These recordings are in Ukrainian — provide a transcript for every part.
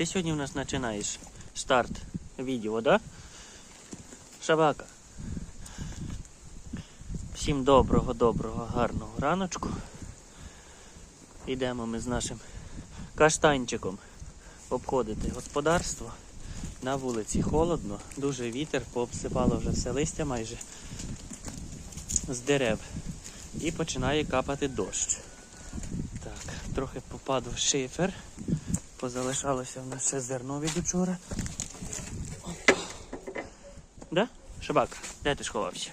Ти сьогодні в нас починаєш старт відео, да? Шабака. Всім доброго, доброго, гарного раночку. Йдемо ми з нашим каштанчиком обходити господарство. На вулиці холодно, дуже вітер, пообсипало вже все листя майже з дерев. І починає капати дощ. Так, трохи попадав шифер. Позалишалося в нас ще зерно від учора. Да? Шабак, де ти сховався?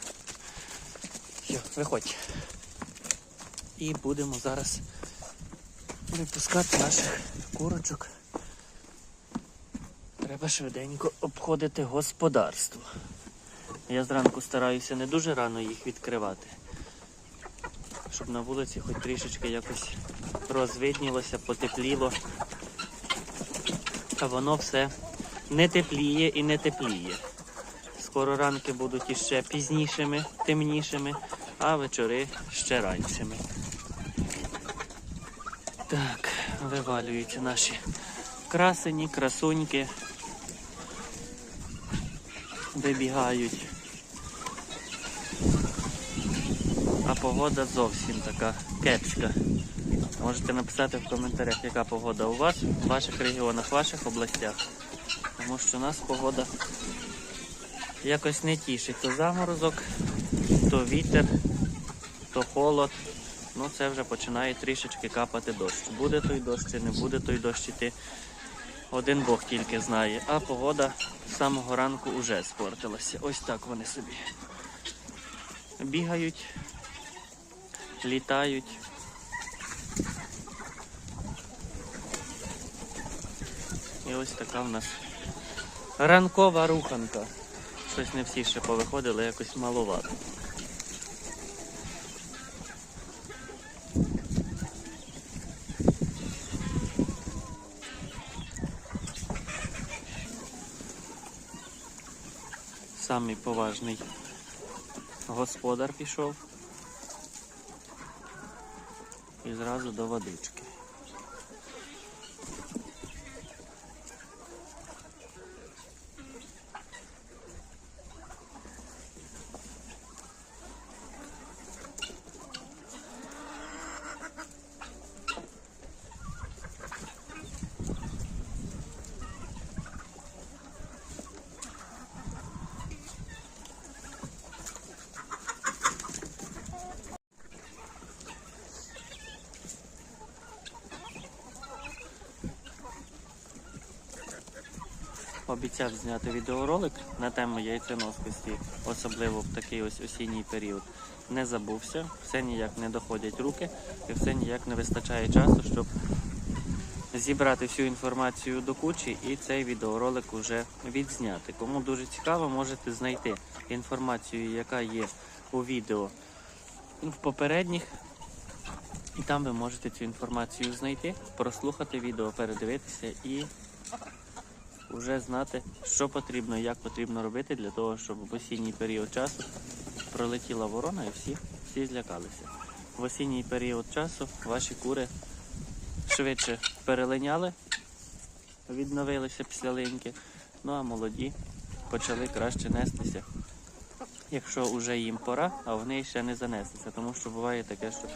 Все, виходь. І будемо зараз випускати наших курочок. Треба швиденько обходити господарство. Я зранку стараюся не дуже рано їх відкривати, щоб на вулиці хоч трішечки якось розвиднілося, потепліло. А воно все не тепліє і не тепліє. Скоро ранки будуть іще пізнішими, темнішими, а вечори ще раншими. Так, вивалюються наші красені, красуньки. Вибігають. А погода зовсім така кепська. Можете написати в коментарях, яка погода у вас, в ваших регіонах, в ваших областях. Тому що у нас погода якось не тішить. То заморозок, то вітер, то холод. Ну це вже починає трішечки капати дощ. Буде той дощ чи не буде той дощ іти. Один Бог тільки знає. А погода з самого ранку вже спортилася. Ось так вони собі. Бігають, літають. І ось така в нас ранкова руханка. Щось не всі ще повиходили, якось маловато. Самий поважний господар пішов. І зразу до водички. Обіцяв зняти відеоролик на тему яйценоскості, особливо в такий ось осінній період. Не забувся, все ніяк не доходять руки і все ніяк не вистачає часу, щоб зібрати всю інформацію до кучі і цей відеоролик уже відзняти. Кому дуже цікаво, можете знайти інформацію, яка є у відео в попередніх. І там ви можете цю інформацію знайти, прослухати відео, передивитися і вже знати, що потрібно і як потрібно робити для того, щоб в осінній період часу пролетіла ворона і всі, всі злякалися. В осінній період часу ваші кури швидше перелиняли, відновилися після линьки, ну а молоді почали краще нестися. Якщо вже їм пора, а вони ще не занеслися, тому що буває таке, що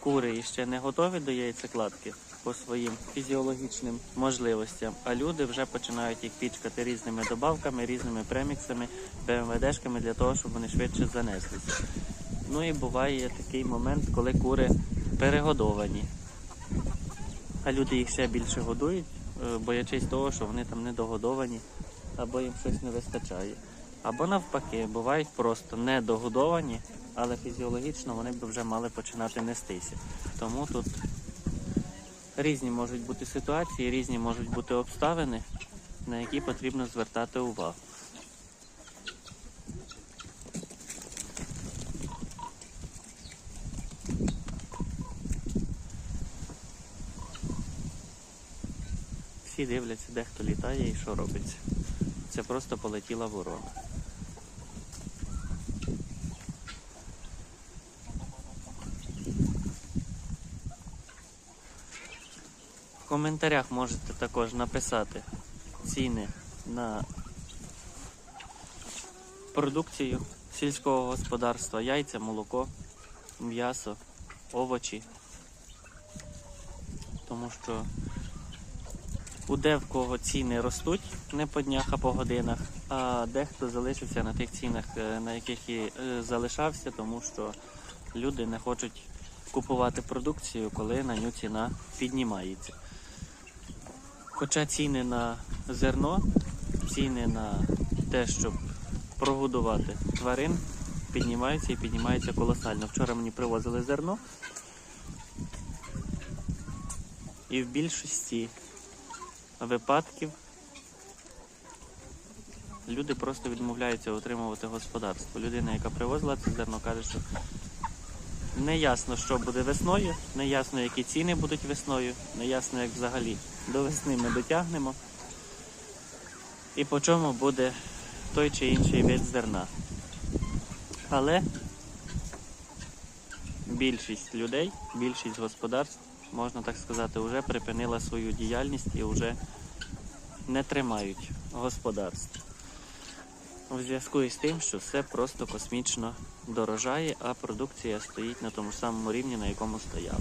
кури ще не готові до яйцекладки по своїм фізіологічним можливостям, а люди вже починають їх пічкати різними добавками, різними преміксами, БМВДшками для того, щоб вони швидше занеслися. Ну і буває такий момент, коли кури перегодовані, а люди їх ще більше годують, е, боячись того, що вони там недогодовані або їм щось не вистачає. Або навпаки, бувають просто недогодовані, але фізіологічно вони б вже мали починати нестися. Тому тут різні можуть бути ситуації, різні можуть бути обставини, на які потрібно звертати увагу. Всі дивляться, де хто літає і що робиться. Це просто полетіла ворона. Коментарях можете також написати ціни на продукцію сільського господарства, яйця, молоко, м'ясо, овочі. Тому що у де в кого ціни ростуть не по днях, а по годинах, а дехто залишився на тих цінах, е, на яких і е, залишався, тому що люди не хочуть купувати продукцію, коли на нього ціна піднімається. Хоча ціни на зерно, ціни на те, щоб прогодувати тварин, піднімаються і піднімаються колосально. Вчора мені привозили зерно. І в більшості випадків люди просто відмовляються отримувати господарство. Людина, яка привозила це зерно, каже, що не ясно, що буде весною, не ясно, які ціни будуть весною, не ясно, як взагалі до весни ми дотягнемо. І по чому буде той чи інший вид зерна. Але більшість людей, більшість господарств, можна так сказати, вже припинила свою діяльність і вже не тримають господарств. У зв'язку із тим, що все просто космічно дорожає, а продукція стоїть на тому самому рівні, на якому стояла.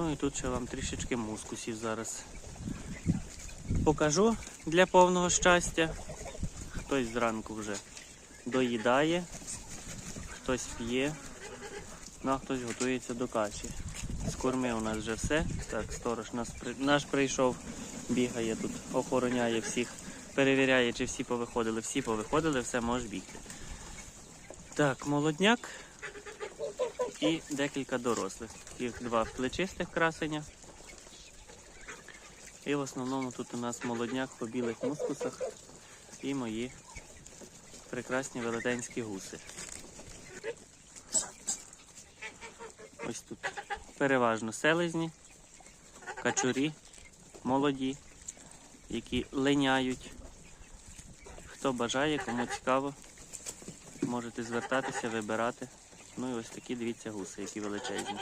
Ну і тут ще вам трішечки мускусів зараз покажу для повного щастя. Хтось зранку вже доїдає, хтось п'є, ну а хтось готується до каші. З корми у нас вже все. Так, сторож нас, наш прийшов, бігає тут, охороняє всіх, перевіряє, чи всі повиходили. Всі повиходили, все може бігти. Так, молодняк і декілька дорослих. Їх два плечистих красення. І в основному тут у нас молодняк по білих мускусах і мої прекрасні велетенські гуси. Ось тут переважно селезні, качурі, молоді, які линяють. Хто бажає, кому цікаво, можете звертатися, вибирати. Ну і ось такі, дивіться, гуси, які величезні.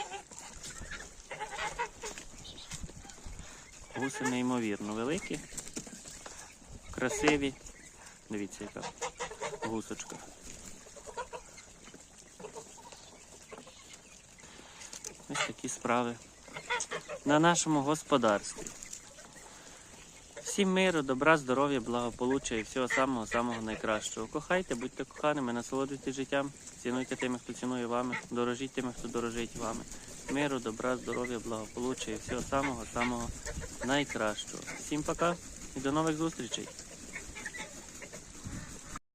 Гуси неймовірно великі, красиві. Дивіться, яка гусочка. Ось такі справи на нашому господарстві. Всім миру, добра, здоров'я, благополуччя і всього самого самого найкращого. Кохайте, будьте коханими, насолоджуйтесь життям, цінуйте тими, хто цінує вами, дорожіть тими, хто дорожить вами. Миру, добра, здоров'я, благополуччя і всього самого самого найкращого. Всім пока і до нових зустрічей!